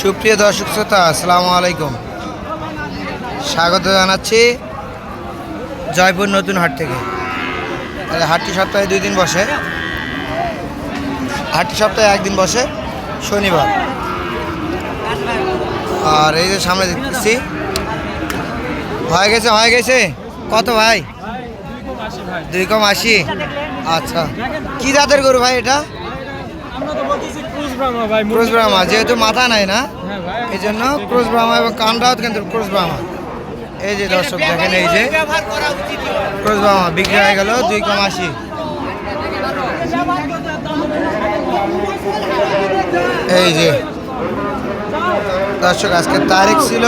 সুপ্রিয় দর্শক শ্রোতা, আসসালামু আলাইকুম। স্বাগত জানাচ্ছি জয়পুর নতুন হাট থেকে। হাটটি সপ্তাহে দুই দিন বসে। হাটটি সপ্তাহে একদিন বসে, শনিবার। আর এই যে সামনে দেখতেছি, হয়ে গেছে হয়ে গেছে। কত ভাই? দুই কম আশি। আচ্ছা। কি জাতের গরু ভাই এটা? ক্রোস ব্রাহ্মা যেহেতু মাথা নাই না এই জন্য ক্রোস ব্রাহ্মা এবং কানটাও কিন্তু ক্রোস ব্রাহ্মা এই যে দর্শক দেখেন এই যে ক্রোস ব্রাহ্মা বিক্রি হয়ে গেল দুই কম আশি। এই যে দর্শক আজকের তারিখ ছিল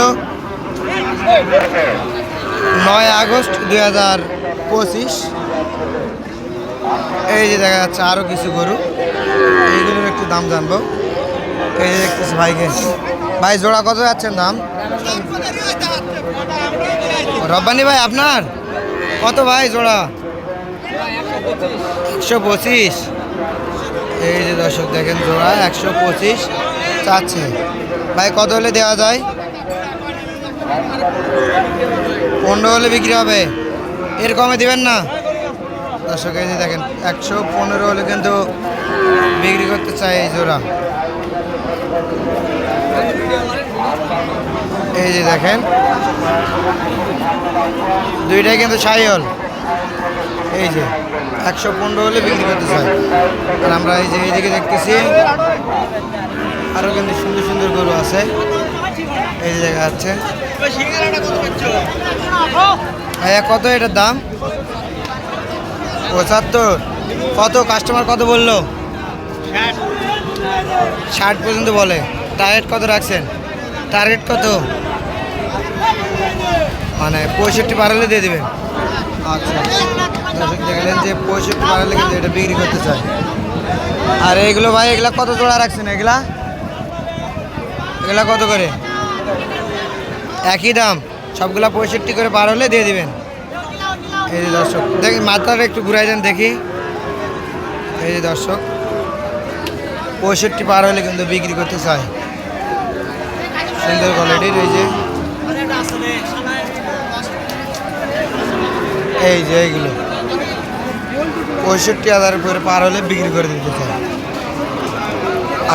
নয় আগস্ট দুই হাজার পঁচিশ। এই যে দেখা যাচ্ছে আরও কিছু গরু। এইগুলোর একটু দাম জানব। এই যে দেখতেছি ভাইকে। ভাই, জোড়া কত যাচ্ছেন দাম? রব্বানি ভাই, আপনার? কত ভাই জোড়া? একশো পঁচিশ। এই যে দর্শক, দেখেন জোড়া, একশো পঁচিশ চাচ্ছে। ভাই, কত হলে দেওয়া যায়? পনেরো হলে বিক্রি হবে। এর কমে দিবেন না? দর্শক, এই দেখেন, একশো পনেরো হলে কিন্তু বিক্রি করতে চাই এই জোড়া। এই যে দেখেন, দুইটাই কিন্তু সাইল এই যে, একশো পনেরো হলে বিক্রি করতে চাই আর আমরা এই যে এইদিকে দেখতেছি আরও কিন্তু সুন্দর সুন্দর গরু আছে। এই যে দেখা যাচ্ছে। ভাইয়া, কত এটার দাম? পঁচাত্তর। কত কাস্টমার কত বলল? ষাট। পর্যন্ত বলে। টার্গেট কত রাখছেন? টার্গেট কত? মানে পঁয়ষট্টি পারালে দিয়ে দেবেন। আচ্ছা। দর্শক দেখলেন যে পঁয়ষট্টি পারালে কিন্তু এটা বিক্রি করতে চায়। আর এগুলো ভাই এগুলা কত জোড়া রাখছেন এগুলা? এগুলা কত করে? একই দাম। সবগুলা পঁয়ষট্টি করে পার হলে দিয়ে দিবেন। এই যে দর্শক, দেখি মাথাটা একটু ঘুরাই দেন দেখি। এই যে দর্শক, পঁয়ষট্টি পার হলে কিন্তু বিক্রি করতে চায়। সুন্দর কোয়ালিটির এই যে। এই যে এইগুলো। পঁয়ষট্টি হাজার করে পার হলে বিক্রি করে দিতে চাই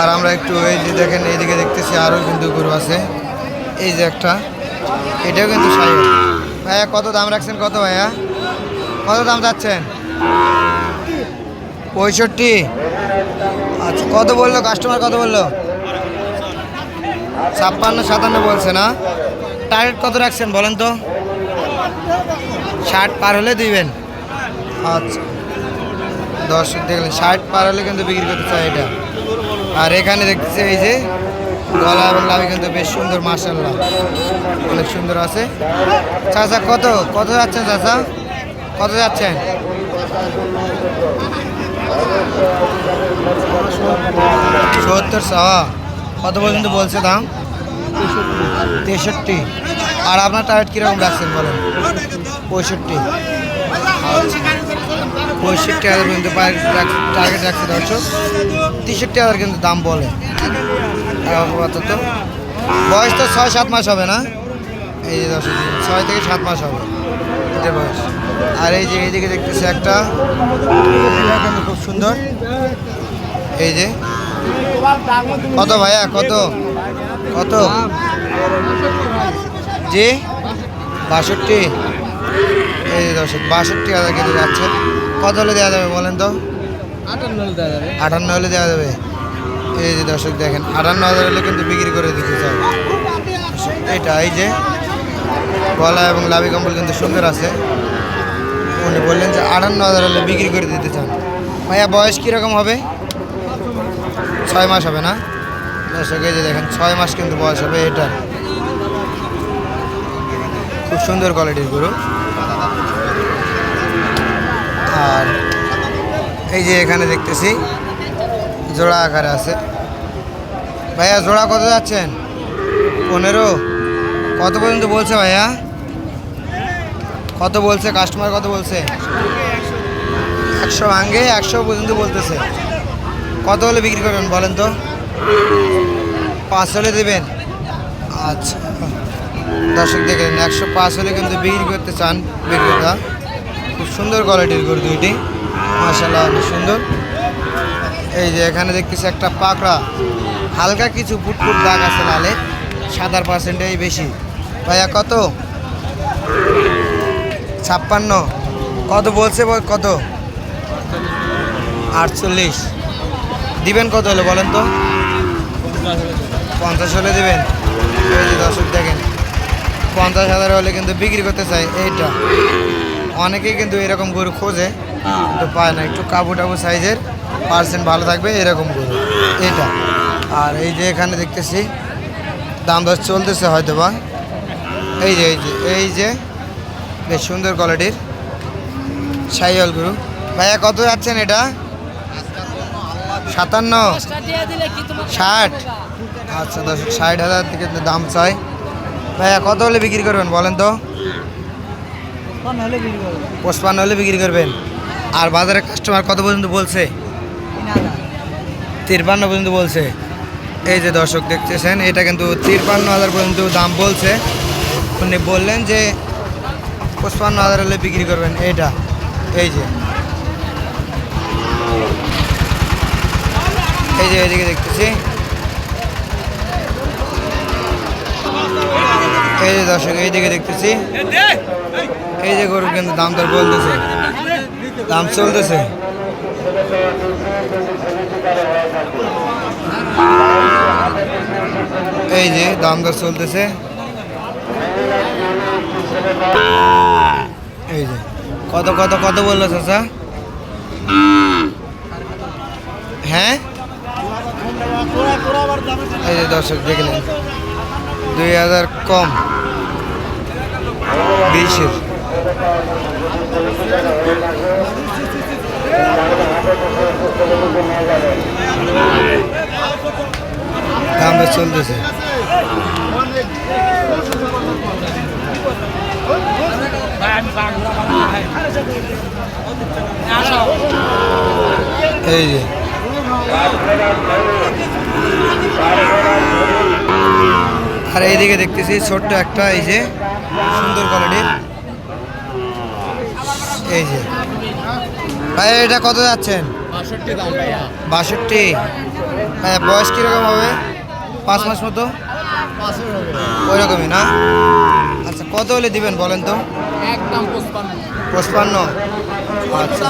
আর আমরা একটু এই যে দেখেন, এইদিকে দেখতেছি আরও কিন্তু গরু আছে। এই যে একটা, এটাও কিন্তু সাইজ। ভাইয়া, কত দাম রাখছেন? কত ভাইয়া? কত দাম যাচ্ছেন পঁয়ষট্টি। আচ্ছা কত বলল? কাস্টমার কত বলল? ছাপ্পান্ন, সাতান্ন বলছে না? টার্গেট কত রাখছেন বলেন তো? ষাট পার হলে দিবেন। আচ্ছা। দশ, দেখলেন, ষাট পার হলে কিন্তু বিক্রি করতে চাই এটা। আর এখানে দেখতেছি এই যে, গলা এবং লাভি কিন্তু বেশ সুন্দর মার্শাল্লাহ অনেক সুন্দর আছে। চাচা, কত? কত যাচ্ছেন চাচা? কত যাচ্ছেন? সত্তর সওয়া কত পর্যন্ত বলছে দাম? তেষট্টি। আর আপনার টার্গেট কীরকম রাখছেন বলেন? পঁয়ষট্টি। পঁয়ষট্টি হাজার পর্যন্ত টার্গেট রাখছে দর্শক। তেষট্টি হাজার কিন্তু দাম বলে। আপাতত। বয়স তো ছয়, সাত মাস হবে না? এই যে দর্শক, ছয় থেকে সাত মাস হবে। এটার বয়স। আর এই যে এইদিকে দেখতেছি একটা। এটা কিন্তু খুব সুন্দর। এই যে। কত ভাইয়া? কত? কত? জি? বাষট্টি? এই যে দর্শক বাষট্টি হাজার কেজি যাচ্ছে। কত হলে দেওয়া যাবে বলেন তো? আটান্ন হলে দেওয়া যাবে। এই যে দর্শক দেখেন আটান্ন হাজার হলে কিন্তু বিক্রি করে দিতে চাই। এটা এই যে। গলা এবং লাভি কম্বল কিন্তু সুন্দর আছে। উনি বললেন যে, আটান্ন হাজার হলে বিক্রি করে দিতে চান। ভাইয়া, বয়স কীরকম হবে? ছয় মাস হবে না? দর্শক, এই যে দেখেন, ছয় মাস কিন্তু বয়স হবে এটার খুব সুন্দর কোয়ালিটির গরু। আর এই যে এখানে দেখতেছি, জোড়া আকারে আছে। ভাইয়া, জোড়া কত যাচ্ছেন? পনেরো? কত পর্যন্ত বলছে ভাইয়া? কত বলছে? কাস্টমার কত বলছে? একশো ভাঙ্গে একশো পর্যন্ত বলতেছে। কত হলে বিক্রি করবেন বলেন তো? পাঁচ হলে দেবেন? আচ্ছা। দর্শক দেখেন একশো পাঁচ হলে কিন্তু বিক্রি করতে চান বিক্রেতা। খুব সুন্দর কোয়ালিটির গরু দুইটি। মাসাল্লাহ অনেক সুন্দর। এই যে এখানে দেখতেছি একটা পাকড়া। হালকা কিছু ফুটফুট দাগ আছে লালে। সাদার পার্সেন্টেই বেশি। ভাইয়া, কত? ছাপ্পান্ন। কত বলছে বল- কত? আটচল্লিশ। দিবেন কত হলো বলেন তো? পঞ্চাশ হলে দেবেন। দর্শক দেখেন, পঞ্চাশ হাজার হলে কিন্তু বিক্রি করতে চাই এইটা। অনেকেই কিন্তু এরকম গরু খোঁজে, কিন্তু পায় না। একটু কাবু টাবু সাইজের পার্সেন্ট ভালো থাকবে এরকম গরু এটা আর এই যে এখানে দেখতেছি, দাম দর চলতেছে হয়তো বা এই যে এই যে এই যে বেশ সুন্দর কোয়ালিটির সাইয়াল গুরু। ভাইয়া কত যাচ্ছেন এটা? সাতান্ন। ষাট। আচ্ছা দশ ষাট হাজার থেকে দাম চাই। ভাইয়া কত হলে বিক্রি করবেন বলেন তো? পঁচপান্ন হলে বিক্রি করবেন। আর বাজারে কাস্টমার কত পর্যন্ত বলছে? তিরপান্ন পর্যন্ত বলছে। এই যে দর্শক দেখতেছেন এটা কিন্তু তিরপান্ন হাজার পর্যন্ত দাম বলছে। উনি বললেন যে পঁচপান্ন হাজার হলে বিক্রি করবেন, এইটা। এই যে। এই যে এদিকে দেখতেছি। এই যে দর্শক এইদিকে দেখতেছি। এই যে গরুর কিন্তু দাম দর বলতেছে। দাম চলতেছে। এই যে দাম দর চলতেছে। এই যে, কত কত কত বলল চাচা? হ্যাঁ? এই যে দর্শক দেখলেন দুই হাজার কম। বিশের। দাম চলতেছে। এই যে। আর এইদিকে দেখতেছি ছোট্ট একটা এই যে সুন্দর কোয়ালিটির এই যে। ভাই এটা কত যাচ্ছেন? বাষট্টি হ্যাঁ বয়স কীরকম হবে? পাঁচ মাস মতো? ওই রকমই না? আচ্ছা কত হলে দিবেন বলেন তো? পঁচপান্ন। আচ্ছা।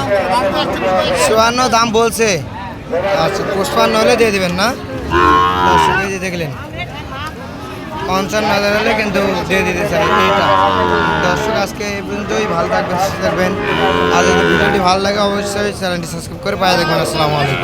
চুয়ান্ন দাম বলছে। আচ্ছা পঁচপান্ন হলে দিয়ে দেবেন না? দর্শক এই যে দেখলেন পঞ্চান্ন হাজার হলে কিন্তু দিয়ে দিতে চাই এইটা। দর্শক, আজকে এই পর্যন্তই। ভালো থাকবেন, সুস্থ থাকবেন। আর যদি ভিডিওটি ভালো লাগে, অবশ্যই চ্যানেলটি সাবস্ক্রাইব করে পায়ে দেখবেন। আসসালামু আলাইকুম।